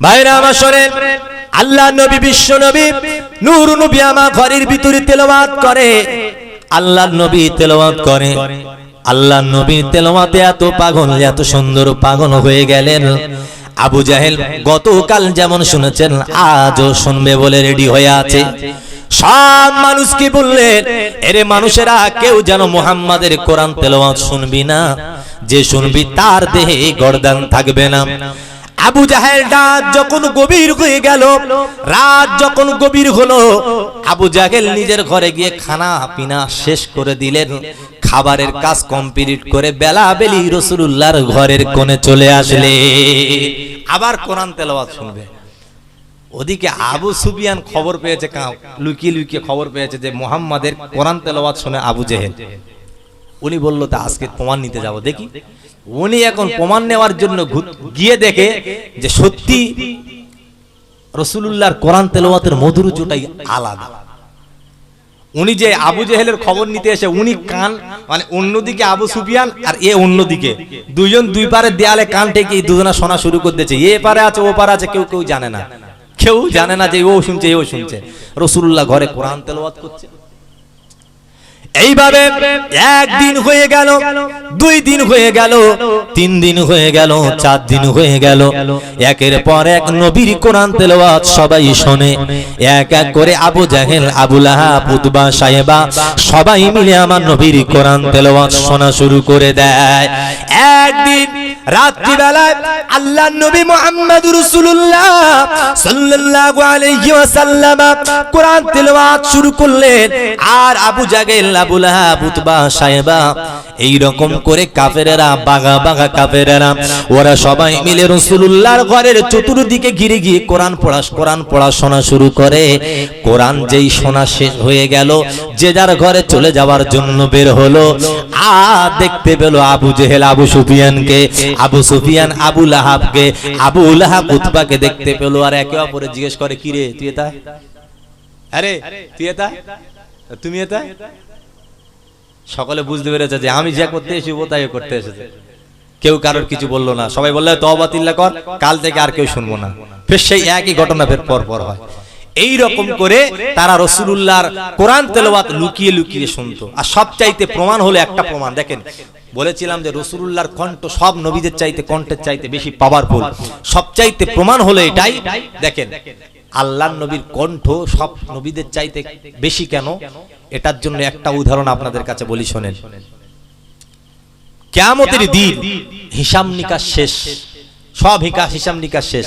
ভাইরা আমার শোনেন, আল্লাহ নবী, বিশ্ব নবী, নূর নবী আমার ঘরের ভিতরে তেলাওয়াত করে। আল্লাহ নবী তেলাওয়াত করে। আল্লাহ নবী তেলাওয়াতে এত পাগল, এত সুন্দর পাগল হয়ে গেলেন। আবু জাহেল গতকাল যেমন শুনেছেন, আজও শুনবে বলে রেডি হয়ে আছে। সব মানুষকে বললেন, এরে মানুষেরা, কেউ যেন মুহাম্মাদের কোরআন তেলাওয়াত শুনবি না। যে শুনবি তার দেহে গর্দান থাকবে না। আবু জাহেল রাত যখন গভীর হয়ে গেল, রাত যখন গভীর হলো, আবু জাহেল নিজের ঘরে গিয়ে খানা পিনা শেষ করে দিলেন। খাবারের কাজ কমপ্লিট করে বেলা বেলি রসুল্লাহর ঘরের কোণে চলে আসলে। আবার কোরআন তেলাওয়াত শুনবে। ওদিকে আবু সুবিয়ান খবর পেয়েছে লুকিয়ে লুকিয়ে খবর পেয়েছে যে মোহাম্মদের কোরআন তেলাওয়াত শুনে আবু জেহেল। উনি বলল, তা আজকে প্রমাণ নিতে যাব, দেখি। উনি এখন প্রমাণ নেওয়ার জন্য গিয়ে দেখে যে সত্যি রসুলুল্লাহর কোরআন তেলাওয়াতের মধুরুচটাই আলাদা। উনি যে আবু জেহেলের খবর নিতে এসে উনি কান মানে অন্যদিকে আবু সুফিয়ান আর এ অন্যদিকে। দুইজন দুই পারে দেয়ালে কান ঠেকে এই দুজনা শোনা শুরু করে দিয়েছে। এ পারে আছে ও পারে আছে কেউ কেউ জানে না। কেউ জানে না। যে ও শুনছে ও শুনছে। রসুল্লাহ ঘরে কোরআন তেলাওয়াত করছে। এইভাবে একদিন হয়ে গেল, দুই দিন হয়ে গেল, তিন দিন হয়ে গেল, চার দিন হয়ে গেল। একের পর এক নবীর কোরআন তেলাওয়াত সবাই শোনে। এক এক করে আবু জাহেল, আবু আহাব উতবা সাহেবা সবাই মিলে আমার নবীর কোরআন তেলাওয়াত শোনা শুরু করে দেয়। একদিন রাত্রিবেলায় আল্লাহ নবী মুহাম্মদ রাসূলুল্লাহ সাল্লাল্লাহু আলাইহি ওয়াসাল্লাম তেলাওয়াত শুরু করলেন। আর আবু আবু লাহাব, উতবা সাহেবা এই রকম করে কাফেরেরা বাগা বাগা কাফেরেরা, ওরা সবাই মিলে ঘরের চতুর্দিকে ঘিরে গিয়ে কোরআন পড়া, কোরআন পড়াশোনা শুরু করে। কোরআন যেই শোনা শেষ হয়ে গেল, যে যার ঘরে চলে যাওয়ার জন্য বের হলো। আ দেখতে পেল আবু জেহেল, আবু সুফিয়ানকে আবু সুফিয়ান আবু লাহাবকে, আবু লাহাব উতবাকে দেখতে পেল আর একে অপরে জিজ্ঞেস করে, কি রে, তুই এটা আরে, তুই এটা তুমি এটা সকলে বুঝতে পেরেছে যে আমি যা করতে এসেছি, ও তাই করতে এসেছে। কেউ কারোর কিছু বলল না। সবাই বললে তবাতিল্লা কর, কাল থেকে আর কেউ শুনব না। ফের সেই একই ঘটনা ফের পর পর হয়। এই রকম করে তারা রসুলুল্লাহর কোরআন তেলাওয়াত লুকিয়ে লুকিয়ে শুনতো। আর সবচাইতে প্রমাণ হলো একটা প্রমাণ। দেখেন বলেছিলাম যে রসুলুল্লাহর কণ্ঠ সব নবীদের চাইতে কণ্ঠের চাইতে বেশি পাওয়ারফুল সবচাইতে প্রমাণ হলো এটাই। দেখেন আল্লাহ নবীর কণ্ঠ সব নবীদের চাইতে বেশি কেন? এটার জন্য একটা উদাহরণ আপনাদের কাছে বলি শোনেন। কেয়ামতের দিন হিসাব নিকাশ শেষ। সব হিকা হিসাব নিকাশ শেষ।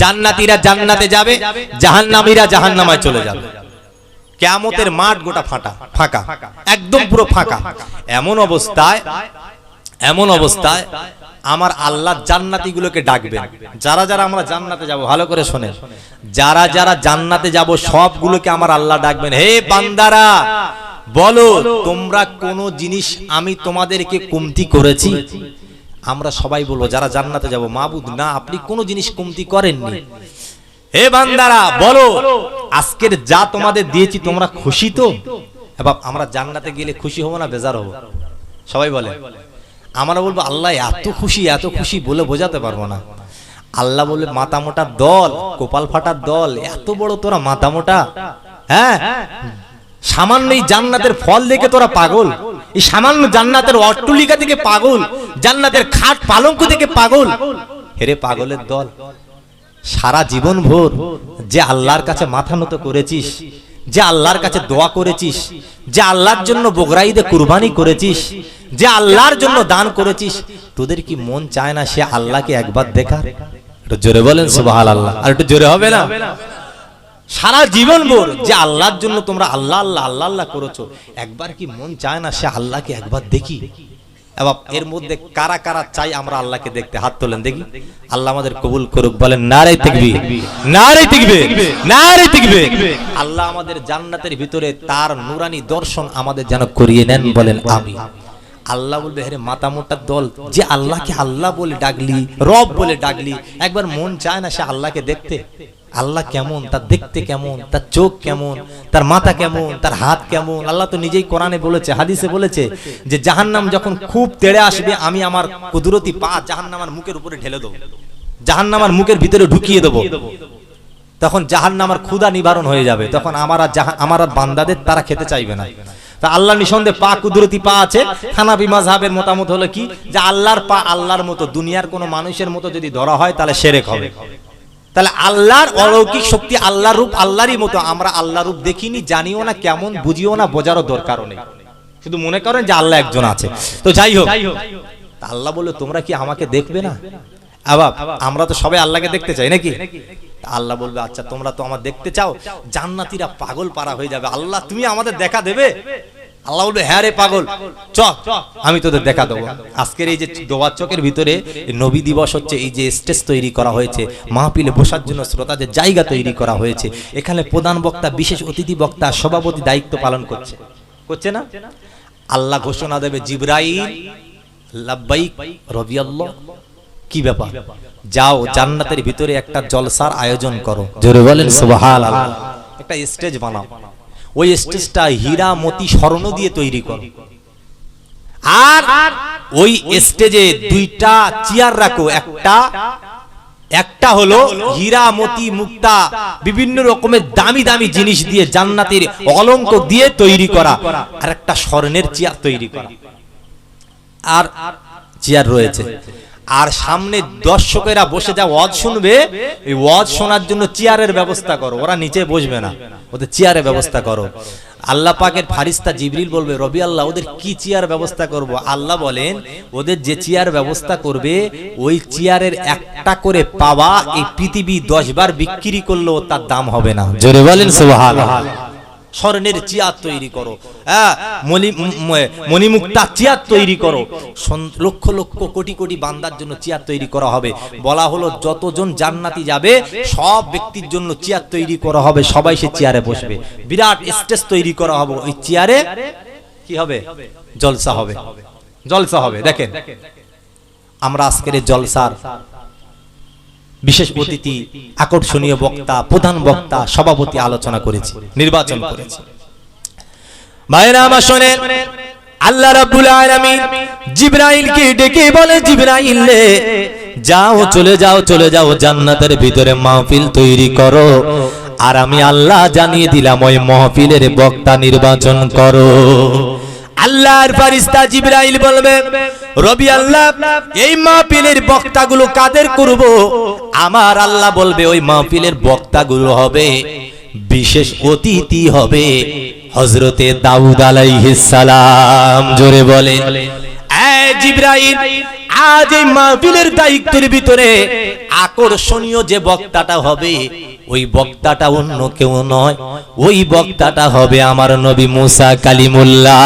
জান্নাতীরা জান্নাতে যাবে, জাহান্নামীরা জাহান্নামায় চলে যাবে। কেয়ামতের মাঠ গোটা ফাটা ফাঁকা। একদম পুরো ফাঁকা। এমন অবস্থায় এমন অবস্থায় আমার আল্লাহ জান্নাতি গুলোকে ডাকবেন। যারা যারা আমরা জান্নাতে যাব, ভালো করে শোনেন। যারা যারা জান্নাতে যাব, সবগুলোকে আমার আল্লাহ ডাকবেন। হে বান্দারা, বলো তোমরা কোন জিনিস আমি তোমাদেরকে কমতি করেছি? আমরা সবাই বলব যারা জান্নাতে যাব মাবুদ না আপনি কোনো জিনিস কমতি করেননি। হে বান্দারা বলো আজকের যা তোমাদের দিয়েছি তোমরা খুশি তো? এবার আমরা জান্নাতে গেলে খুশি হব না বেজার হব? সবাই বলে। আমরা বলব আল্লাহ এত খুশি এত খুশি বলে বোঝাতে পারব না। আল্লাহ বলবে মাথা মোটা দল কোপাল ফাটার দল এত বড় তোরা মাথা মোটা। হ্যাঁ? সামান্য এই জান্নাতের ফল দেখে তোরা পাগল। এই সামান্য জান্নাতের অট্টলিকা থেকে পাগল, জান্নাতের খাট পালঙ্ক থেকে পাগল। হেরে পাগলের দল, সারা জীবন ভোর যে আল্লাহর কাছে মাথা নত করেছিস, যে আল্লাহর কাছে দোয়া করেছিস, যে আল্লাহর জন্য বগরাইদে কুরবানি করেছিস, যে আল্লাহর জন্য দান করেছিস, তোদের কি মন চায় না সে আল্লাহকে একবার দেখার? একটু জোরে বলেন সুবহান আল্লাহ আর একটু জোরে হবে না? সারা জীবন ভোর যে আল্লাহর জন্য তোমরা আল্লাহ আল্লাহ আল্লাহ আল্লাহ করেছ। একবার কি মন চায় না সে আল্লাহকে একবার দেখি? এবার এর মধ্যে কারা কারা চাই আমরা আল্লাহকে দেখতে? হাত তোলেন দেখি। আল্লাহ আমাদের কবুল করুক, বলেন, নারে তিকবি নারে তিকবে নারে তিকবে আল্লাহ আমাদের জান্নাতের ভিতরে তার নুরানি দর্শন আমাদের যেন করিয়ে নেন, বলেন আমি আল্লাহ বলবে হ্যাঁ মাতা মোটা দল, যে আল্লাহকে আল্লাহ বলে ডাকলি, রব বলে ডাকলি, একবার মন চায় না সে আল্লাহকে দেখতে? আল্লাহ কেমন তার দেখতে কেমন তার চোখ কেমন তার মাথা কেমন তার হাত কেমন। আল্লাহ তো নিজেই কোরআনে বলেছে হাদিসে বলেছে যে জাহান্নাম যখন খুব তেড়ে আসবে আমি আমার কুদরতি পা জাহান্নামার মুখের উপরে ঢেলে দেবো। জাহান্নামার মুখের ভিতরে ঢুকিয়ে দেবো। তখন জাহান্নামার ক্ষুধা নিবারণ হয়ে যাবে। তখন আমার আর আমার আর বান্দাদের তারা খেতে চাইবে না। তা আল্লাহ নিঃসন্দেহে পা কুদরতি পা আছে। হানাবি মাযহাবের মতামত হলো কি? যে আল্লাহর পা আল্লাহর মতো দুনিয়ার কোনো মানুষের মতো যদি ধরা হয় তাহলে সেরেক হবে। তাহলে আল্লাহর অলৌকিক শক্তি আল্লাহর রূপ আল্লাহরই মতো। আমরা আল্লাহ রূপ দেখিনি, জানিও না কেমন, বুঝিও না, বোঝারও দরকারও নেই। শুধু মনে করেন যে আল্লাহ একজন আছে। তো যাই হোক আল্লাহ বলল, তোমরা কি আমাকে দেখবে না? আবার আমরা তো সবাই আল্লাহকে দেখতে চাই, নাকি? আল্লাহ বলবে আচ্ছা তোমরা তো আমার দেখতে চাও। জান্নাতীরা পাগল পারা হয়ে যাবে। আল্লাহ তুমি আমাদের দেখা দেবে? আল্লাহ বলবে হ্যাঁ রে পাগল চ আমি তোদের দেখা দেবো। আজকের এই যে দোয়ার চকের ভিতরে নবী দিবস হচ্ছে এই যে স্টেজ তৈরি করা হয়েছে মাহফিলে বসার জন্য শ্রোতাদের জায়গা তৈরি করা হয়েছে। এখানে প্রধান বক্তা বিশেষ অতিথি বক্তা সভাপতি দায়িত্ব পালন করছে। করছে না? আল্লাহ ঘোষণা দেবে জিব্রাইল লাব্বাইক কি ব্যাপার? যাও জান্নাতের ভিতরে একটা জলসার আয়োজন করো। জোরে বলেন সুবহানাল্লাহ। একটা স্টেজ বানাও। ওই স্টেজটা হীরা মতি স্বর্ণ দিয়ে তৈরি করো। আর ওই স্টেজে দুইটা চেয়ার রাখো। একটা একটা হলো হীরা মতি মুক্তা বিভিন্ন রকমের দামি দামি জিনিস দিয়ে জান্নাতের অলঙ্ক দিয়ে তৈরি করা। আর একটা স্বর্ণের চেয়ার তৈরি করা। আর চেয়ার রয়েছে। আর সামনে দর্শকেরা বসে যা ওয়াজ শুনবে, এই ওয়াজ শোনার জন্য চেয়ারের ব্যবস্থা করো। ওরা নিচে বসবে না। ওদের চেয়ারের ব্যবস্থা করো। আল্লাহ পাকের ফারিস্তা জিবরিল বলবে, রবি আল্লাহ, ওদের কি চেয়ার ব্যবস্থা করব? আল্লাহ বলেন, ওদের যে চেয়ার ব্যবস্থা করবে, ওই চেয়ারের একটা করে পাওয়া এই পৃথিবী দশ বার বিক্রি করলেও তার দাম হবে না। জোরে বলেন, সুবহানাল্লাহ। স্বর্ণের চেয়ার তৈরি করো। হ্যাঁ মণিমুক্তা চেয়ার তৈরি করো। লক্ষ লক্ষ কোটি কোটি বান্দার জন্য চেয়ার তৈরি করা হবে। বলা হলো, যতজন জান্নাতি যাবে, সব ব্যক্তির জন্য চেয়ার তৈরি করা হবে। সবাই সে চেয়ারে বসবে। বিরাট স্টেজ তৈরি করা হবে। ওই চেয়ারে কি হবে? জলসা হবে। জলসা হবে। দেখেন, আমরা আজকের জলসার বিশেষ অতিথি, আকর্ষণীয় বক্তা, প্রধান বক্তা, সভাপতি আলোচনা করেছি, নির্বাচন করেছি। আল্লাহ ডেকে বলে যাও, চলে যাও চলে যাও, জান্নাতের ভিতরে মাহফিল তৈরি করো। আর আমি আল্লাহ জানিয়ে দিলাম, ওই মাহফিলের বক্তা নির্বাচন করো। আল্লাহর ফারিস্তা জিবরাইল বলবে রবি আল্লাহ, এই মাহফিলের বক্তাগুলো কাদের করব? আমার আল্লাহ বলবে, ওই মাহফিলের বক্তাগুলো হবে বিশেষ অতিথি হবে হজরতে দাউদ সালাম। জোরে বলে জিব্রাইল, আজ এই মাহফিলের দায়িত্বের ভিতরে আকর্ষণীয় যে বক্তাটা হবে, ওই বক্তাটা অন্য কেউ নয়, ওই বক্তাটা হবে আমার নবী মুসা কালিমুল্লাহ।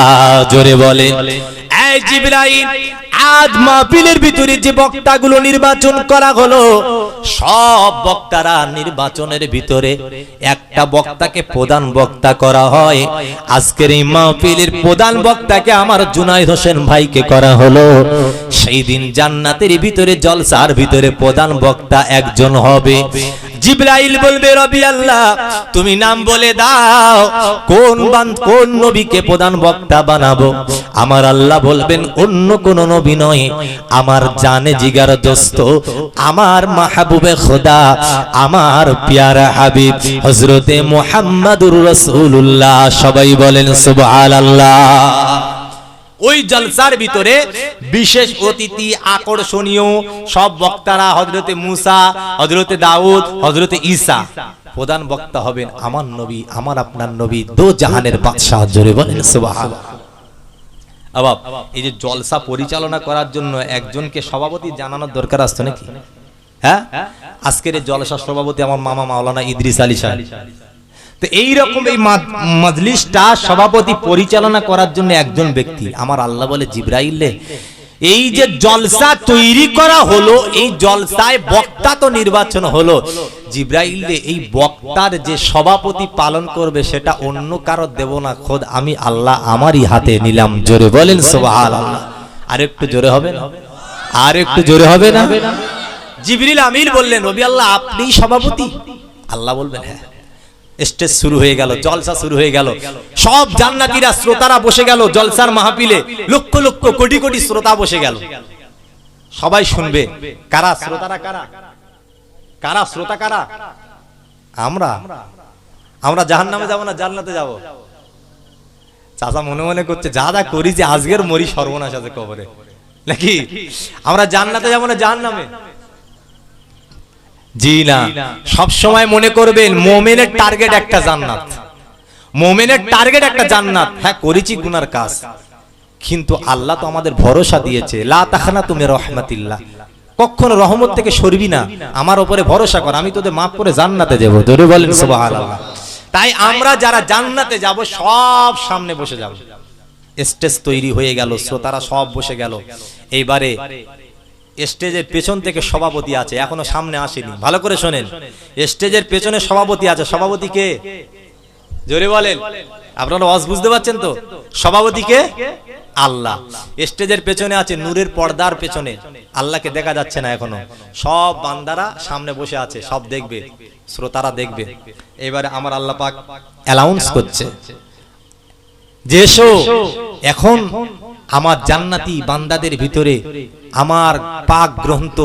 জোরে বলে এই জিব্রাইল আজ মাহফিলের ভিতরে যে বক্তাগুলো নির্বাচন করা হলো, সব বক্তারা নির্বাচনের ভিতরে একটা বক্তাকে প্রধান বক্তা করা হয়। আজকের এই মাহফিলের প্রধান বক্তাকে আমার জুনাইদ হোসেন ভাইকে করা হলো। সেই দিন জান্নাতের ভিতরে, জলসার ভিতরে প্রধান বক্তা একজন হবে। জিব্রাইল বলবে, রবি আল্লাহ, তুমি নাম বলে দাও, কোন কোন নবীকে প্রধান বক্তা বানাবো? আমার আল্লাহ বলবেন, অন্য কোন নবী নয়। আমার জানে জিগার দোস্ত, আমার মাহবুবে খোদা, আমার পিয়ারা হাবিব হজরতে মোহাম্মদুর রসুল্লাহ সবাই বলেন, সুবহানাল্লাহ। ওই জলসার ভিতরে বিশেষ অতিথি আকর্ষণীয় সব বক্তারা হজরতে মুসা হজরতে দাউদ হজরতে ঈসা। প্রধান বক্তা হবেন আমার নবী, আমার আপনার নবী, দো জাহানের বাদশাহ, জোরে বলেন আবাব, এই যে জলসা পরিচালনা করার জন্য একজনকে সভাপতি জানানোর দরকার আসতো নাকি? হ্যাঁ? আজকের এই জলসা সভাপতি আমার মামা মাওলানা ইদ্রিস আলী সাহেব। তো এই রকম এই মজলিসটা সভাপতি পরিচালনা করার জন্য একজন ব্যক্তি। আমার আল্লাহ বলে, জিব্রাইলে এই যে জলসা তৈরি করা হলো, এই জলসায় বক্তা তো নির্বাচন হলো। জিব্রাইলে এই বক্তার যে সভাপতি পালন করবে, সেটা অন্য কারও দেব না খোদ, আমি আল্লাহ আমারই হাতে নিলাম। জোরে বলেন আর একটু জোরে হবে না? আর একটু জোরে হবে না? জিবরিল আমির বললেন, রবি আল্লাহ আপনি সভাপতি? আল্লাহ বলবেন হ্যাঁ। স্টেজ শুরু হয়ে গেল, জলসা শুরু হয়ে গেল। সব জান্নাতীরা শ্রোতারা বসে গেল জলসার মাহফিলে, লক্ষ লক্ষ কোটি কোটি শ্রোতা বসে গেল। সবাই শুনবে, কারা? শ্রোতারা কারা? কারা? শ্রোতা কারা? আমরা? আমরা জাহান নামে যাব না জান্নাতে যাব? চাচা মনে মনে করছে, যা যা করি যে আজকের মরি সর্বনাশ আছে কবরে। নাকি? আমরা জান্নাতে যাব না জাহান নামে জি না। সব সময় মনে করবেন মোমেনের টার্গেট একটা জান্নাত। মোমেনের টার্গেট একটা জান্নাত। হ্যাঁ করেছি গুনার কাজ। কিন্তু আল্লাহ তো আমাদের ভরসা দিয়েছে। লা তাখানা তুমি রহমাতিল্লাহ। কখনো রহমত থেকে সরবি না। আমার ওপরে ভরসা কর। আমি তোদের মাফ করে জান্নাতে যাব। ধরে বলেন সুবহানাল্লাহ। তাই আমরা যারা জান্নাতে যাব সব সামনে বসে যাব। স্টেজ তৈরি হয়ে গেল শ্রোতারা সব বসে গেল। এইবারে স্টেজের পেছন থেকে সভাপতি আছে, এখনও সামনে আসেনি। ভালো করে শোনেন। স্টেজের পেছনে সভাপতি আছে। সভাপতি কে? জোরে বলেন। আপনারা ওয়াজ বুঝতে পারছেন তো? সভাপতি কে? আল্লাহ। স্টেজের পেছনে আছে নূরের পর্দার পেছনে। আল্লাহকে দেখা যাচ্ছে না এখনও। সব বান্দারা সামনে বসে আছে, সব দেখবে, শ্রোতারা দেখবে। এবারে আমার আল্লাহ পাক অ্যালাউন্স করছে। যে এসো, এখন আমার জান্নাতি বান্দাদের ভিতরে আমার পাক গ্রন্থ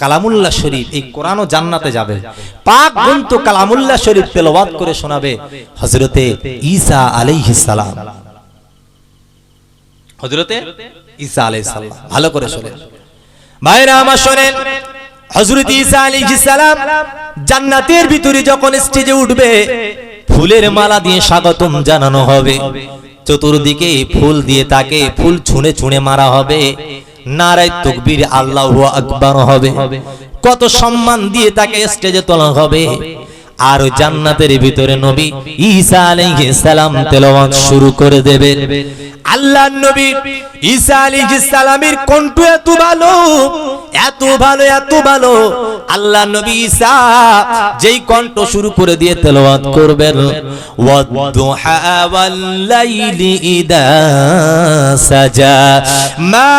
কালামুল্লাহ শরীফ, এই কোরআনও জান্নাতে যাবে। পাক গ্রন্থ কালামুল্লাহ শরীফ তেলাওয়াত করে শোনাবে হযরতে ঈসা আলাইহিস সালাম। হযরতে ঈসা ভালো করে ভাইরা আমার শোনেন, হযরত ঈসা জান্নাতের ভিতরে যখন স্টেজে উঠবে, ফুলের মালা দিয়ে স্বাগতম জানানো হবে। চতুর্দিকে ফুল দিয়ে তাকে ফুল ছুঁড়ে ছুঁড়ে মারা হবে। নারায় তকবীর আল্লাহ আকবর হবে। কত সম্মান দিয়ে তাকে স্টেজে তোলা হবে। আর জান্নাতের ভিতরে নবী ঈসা আলাইহিস সালাম তেলাওয়াত শুরু করে দেবে আল্লাহর নবী ঈসা আলাইহিস সালামের কণ্ঠ এত ভালো এত ভালো এত ভালো। আল্লাহ নবী ঈসা যেই কণ্ঠ শুরু করে দিয়ে তেলাওয়াত করবেন ওয়াদুহা ওয়াল লাইলি ইদা সাজা, মা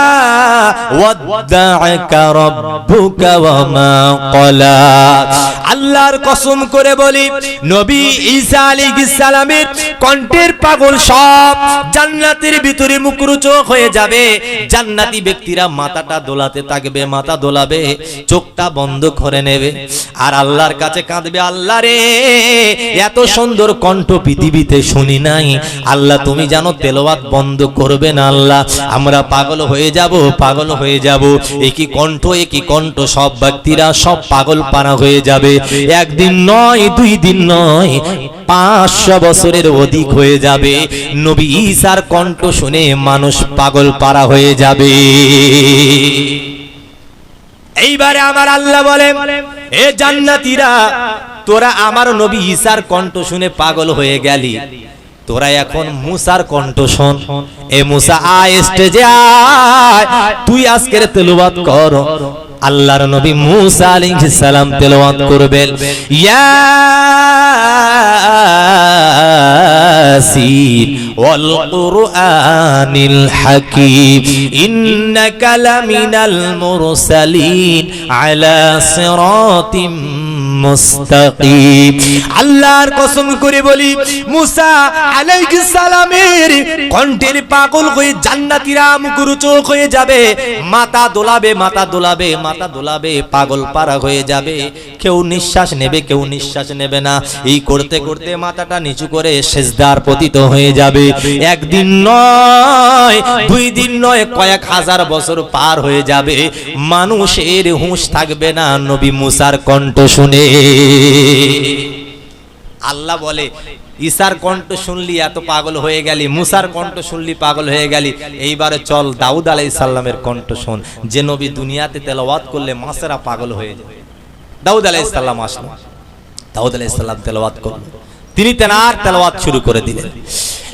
ওয়াদ্দাআকা রাব্বুকা ওয়া মা ক্বালা। আল্লাহর কসম করে বলি, নবী ঈসা আলাইহিস সালামের কণ্ঠের পাগল সব জান্নাতের ভিতরে মুখরোচক হয়ে যাবে। জান্নাতি ব্যক্তিরা মাথাটা দোলাতে থাকবে, মাথা দোলাবে, চোখটা বন্ধ করে নেবে। আর আল্লাহর কাছে কাঁদবে, আল্লাহ রে, এত সুন্দর কণ্ঠ পৃথিবীতে শুনি নাই। আল্লাহ, তুমি জানো তেলাওয়াত বন্ধ করবে না, আল্লাহ। আমরা পাগল হয়ে যাব, পাগল হয়ে যাব। একই কণ্ঠ একই কণ্ঠ, সব ব্যক্তিরা সব পাগল পানা হয়ে যাবে। একদিন নয়, দুই দিন নয় পাঁচশো বছরের অধিক হয়ে যাবে। নবী ঈসার কণ্ঠ শুনে মানুষ পাগল পারা হয়ে যাবে। এইবারে আমার আল্লাহ বলে এ জান্নাতীরা, তোরা আমার নবী ঈসার কণ্ঠ শুনে পাগল হয়ে গেলি। তোরা এখন মুসার কণ্ঠ শোন। এ মুসা আয়, স্টেজে আয়। তুই আজকের তেলুবাদ কর। আল্লাহর নবী মুসা আলাইহিস সালাম তেলাওয়াত করবেন। ইয়াসিন ওয়াল কুরআনিল হাকীম। ইন্নাকা লামিনাল মুরসালিন আলা মুস্তাকিম। আল্লাহর কসম করে বলি, মুসা আলাইহিস সালামের কণ্ঠের পাগল হয়ে জান্নাতীরা মুখরোচক হয়ে যাবে মাথা দোলাবে মাথা দোলাবে মাথা দোলাবে, পাগল হয়ে যাবে। কেউ নিঃশ্বাস নেবে, কেউ নিঃশ্বাস নেবে না। এই করতে করতে মাথাটা নিচু করে সেজদার পতিত হয়ে যাবে। একদিন নয়, দুই দিন নয়, কয়েক হাজার বছর পার হয়ে যাবে। মানুষের হুঁশ থাকবে না নবী মুসার কণ্ঠ শুনে। আল্লাহ বলে, ঈশার কণ্ঠ শুনলি, এত পাগল হয়ে গেলি, মুসার কণ্ঠ শুনলি, পাগল হয়ে গেলি। এইবারে চল, দাউদ আলাই সাল্লামের কণ্ঠ শোন। যে নবী দুনিয়াতে তেলাওয়াত করলে মাসেরা পাগল হয়ে যায়। দাউদ আলাই সাল্লাম আসলো। দাউদ আলাই সাল্লাম তেলাওয়াত করল। তিনি তেনার তেলাওয়াত শুরু করে দিলেন।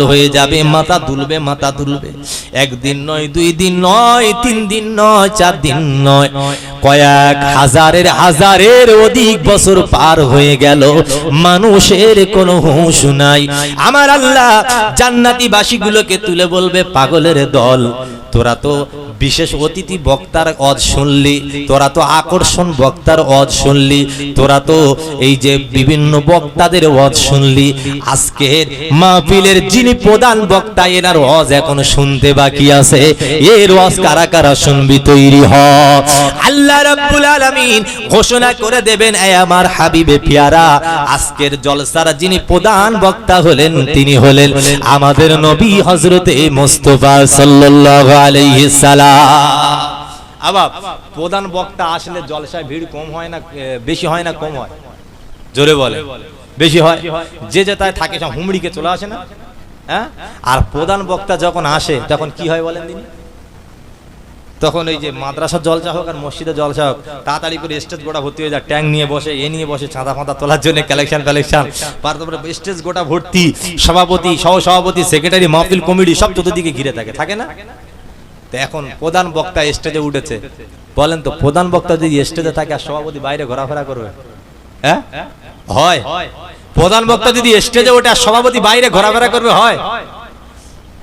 পাগল হয়ে যাবে, মাথা দুলবে মাথা দুলবে। একদিন নয়, দুই দিন নয়, তিন দিন নয়, চার দিন নয়। কয়েক হাজারের হাজারের অধিক বছর পার হয়ে গেল, মানুষের কোনো হুঁশ নাই। আমার আল্লাহ জান্নাতি বাসীগুলোকে তুলে বলবে, পাগলের দল, তোরা তো বিশেষ অতিথি বক্তার অজ শুনলি, তোরা তো আকর্ষণ বক্তার অজ শুনলি, তোরা তো এই যে বিভিন্ন বক্তাদের অজ শুনলি, আজকের মাহফিলের যিনি প্রধান বক্তা, এনার অজ এখন শুনতে বাকি আছে, এর অজ কারা কারা শুনবি তৈরি হ। আল্লাহ রাব্বুল আলামিন ঘোষণা করে দেবেন, এ আমার হাবিবে পিয়ারা, আজকের জলসার যিনি প্রধান বক্তা হলেন, তিনি হলেন আমাদের নবী হযরতে মুস্তাফা সাল্লাল্লাহু আলাইহি সাল্লাম আবার প্রধান বক্তা আসলে জলসায় ভিড় কম হয় না বেশি হয় না, কম হয়? জোরে বলে। বেশি হয়? যে যে তাই থাকে, সব হুমড়িকে চলে আসে না? হ্যাঁ? আর প্রধান বক্তা যখন আসে, তখন কি হয় বলেন তিনি? তখন ওই যে মাদ্রাসার জলসা হোক আর মসজিদের জলসা হোক, তাড়াতাড়ি করে স্টেজ গোটা ভর্তি হয়ে যায়, ট্যাং নিয়ে বসে, এ নিয়ে বসে চাঁদা ফাঁদা তোলার জন্য কালেকশন কালেকশন তারপরে স্টেজ গোটা ভর্তি, সভাপতি সহ সভাপতি সেক্রেটারি মাহফিল কমিটি, সব চতুর্দিকে ঘিরে থাকে থাকে না? তো এখন প্রধান বক্তা স্টেজে উঠেছে। বলেন তো প্রধান বক্তা যদি স্টেজে থাকে আর সভাপতি বাইরে ঘোরাফেরা করবে? হ্যাঁ? হয়। প্রধান বক্তা যদি স্টেজে ওঠে আর সভাপতি বাইরে ঘোরাফেরা করবে হয়।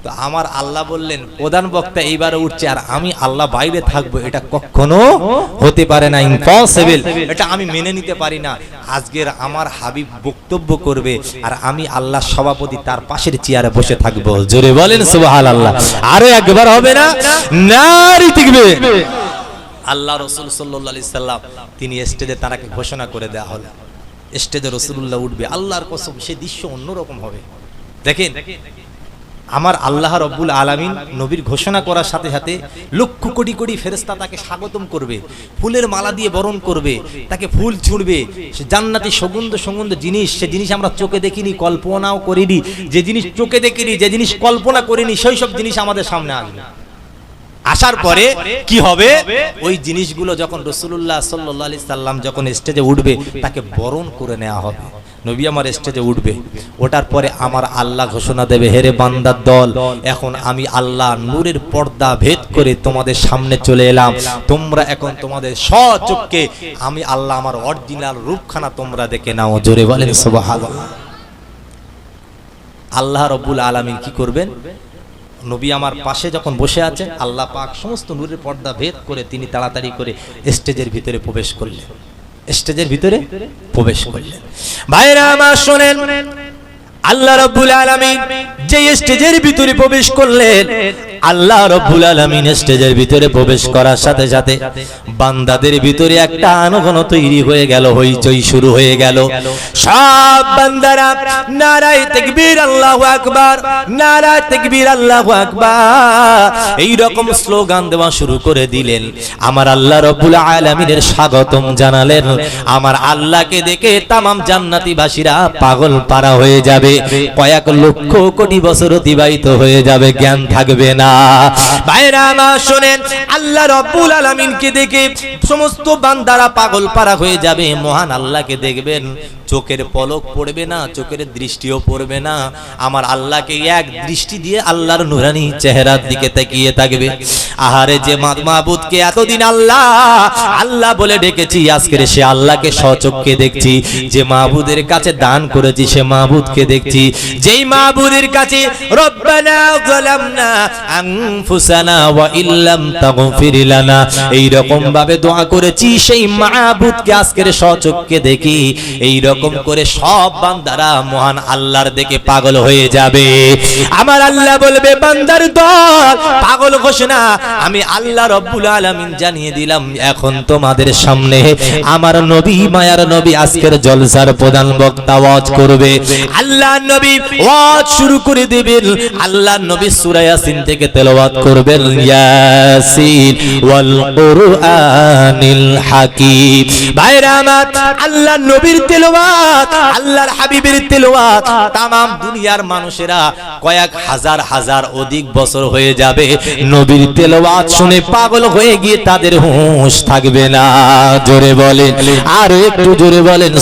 তো আমার আল্লাহ বললেন, প্রধান বক্তা এইবারে উঠছে, আর আমি আল্লাহ বাইরে থাকব, এটা কখনো হতে পারে না ইম্পসিবল এটা আমি মেনে নিতে পারি না। আজকের আমার হাবিব বক্তব্য করবে, আর আমি আল্লাহ সভাপতি তার পাশের চেয়ারে বসে থাকব। জোরে বলেন, সুবহানাল্লাহ। আরও একবার হবে না? নারী টিকবে। আল্লাহ রসুল সাল্লাহ সাল্লাম, তিনি স্টেজে তারাকে ঘোষণা করে দেওয়া হলো। স্টেজে রসুল্লাহ উঠবে, আল্লাহর কসম, সে দৃশ্য অন্যরকম হবে। দেখেন আমার আল্লাহ রব্বুল আলামিন নবীর ঘোষণা করার সাথে সাথে লক্ষ কোটি কোটি ফেরেস্তা তাকে স্বাগতম করবে, ফুলের মালা দিয়ে বরণ করবে, তাকে ফুল ছুঁড়বে। জান্নাতি সুগন্ধ সুগন্ধ জিনিস, সে জিনিস আমরা চোখে দেখিনি, কল্পনাও করিনি। যে জিনিস চোখে দেখিনি, যে জিনিস কল্পনা করিনি, সেই সব জিনিস আমাদের সামনে আসবে। আসার পরে কি হবে? ওই জিনিসগুলো যখন রসুল্লাহ সাল্লি সাল্লাম যখন স্টেজে উঠবে, তাকে বরণ করে নেওয়া হবে। নবী আমার স্টেজে উঠবে। ওটার পরে আমার আল্লাহ ঘোষণা দেবে, হেরে বান্দার দল, এখন আমি আল্লাহ নূরের পর্দা ভেদ করে তোমাদের সামনে চলে এলাম। তোমরা এখন তোমাদের সচক্ষে আমি আল্লাহ আমার অরিজিনাল রূপখানা তোমরা দেখে নাও। জোরে বলেন আল্লাহ রব্বুল আলামিন কি করবেন? নবী আমার পাশে যখন বসে আছে আল্লাহ পাক সমস্ত নূরের পর্দা ভেদ করে তিনি তাড়াতাড়ি করে স্টেজের ভিতরে প্রবেশ করলেন। স্টেজের ভিতরে প্রবেশ করলেন। ভাইরা আমার শোনেন। আল্লাহ রব্বুল আলামিন যে স্টেজের ভিতরে প্রবেশ করলেন, আল্লাহ রব্বুল আলামিন স্টেজের ভিতরে প্রবেশ করার সাথে সাথে বান্দাদের ভিতরে একটা আনগণ তৈরি হয়ে গেল, হইচই শুরু হয়ে গেল। সব বান্দারা নারায় তাকবীর, আল্লাহু আকবার, নারায় তাকবীর, আল্লাহু আকবার। এই রকম স্লোগান দেওয়া শুরু করে দিলেন। আমার আল্লাহ রব্বুল আলামিনের স্বাগতম জানালেন। আমার আল্লাহকে দেখে তামাম জান্নাতিবাসীরা পাগল পারা হয়ে যাবে। কয়েক লক্ষ কোটি বছর অতিবাহিত হয়ে যাবে, জ্ঞান থাকবে না। ভাইরা আমার শোনেন, আল্লাহ রব্বুল আলামিনকে দেখে সমস্ত বান্দারা পাগল পারা হয়ে যাবে। মহান আল্লাহকে দেখবেন, চোখের পলক পড়বে না, চোখের দৃষ্টিও পড়বে না। আমার আল্লাহকে এক দৃষ্টি দিয়ে আল্লাহর নুরানি চেহারার দিকে তাকিয়ে থাকবে। আহারে যে মা- মাহবুদকে এতদিন আল্লাহ আল্লাহ বলে ডেকেছি, আজকের সে আল্লাহকে সচক্ষে দেখছি। যে মাহবুদের কাছে দান করেছি, সে মাহবুদকে দেখছি। যেই মাহবুদের কাছে ভাবে দোয়া করেছি, সেই মাহবুদকে আজকের সচক্ষে দেখি করে সব বান্দারা মহান আল্লাহর পাগল হয়ে যাবে। আমার আল্লাহ বলবে, বান্দার দল, পাগল ঘোষণা আমি আল্লাহ রব্বুল আলামিন জানিয়ে দিলাম, এখন তোমাদের সামনে আমার নবী, মায়ার নবী আজকের জলসার প্রধান বক্তা ওয়াজ করবে। আল্লাহ নবী ওয়াজ শুরু করে দিবেন। আল্লাহ নবী সূরা ইয়াসিন থেকে তেলাওয়াত করবেন, ইয়াসিন ওয়াল কুরআনিল হাকিম। ভাইরা আমার আল্লাহ নবীর তেলাওয়াত, আল্লাহর হাবিবের তেলাওয়াত তামাম দুনিয়ার মানুষেরা কয়েক হাজার হাজার অধিক বছর হয়ে যাবে। নবীর তেলাওয়াত শুনে পাগল হয়ে গিয়ে তাদের হুঁশ থাকবে না। জোরে বলেন, আর একটু জোরে বলেন।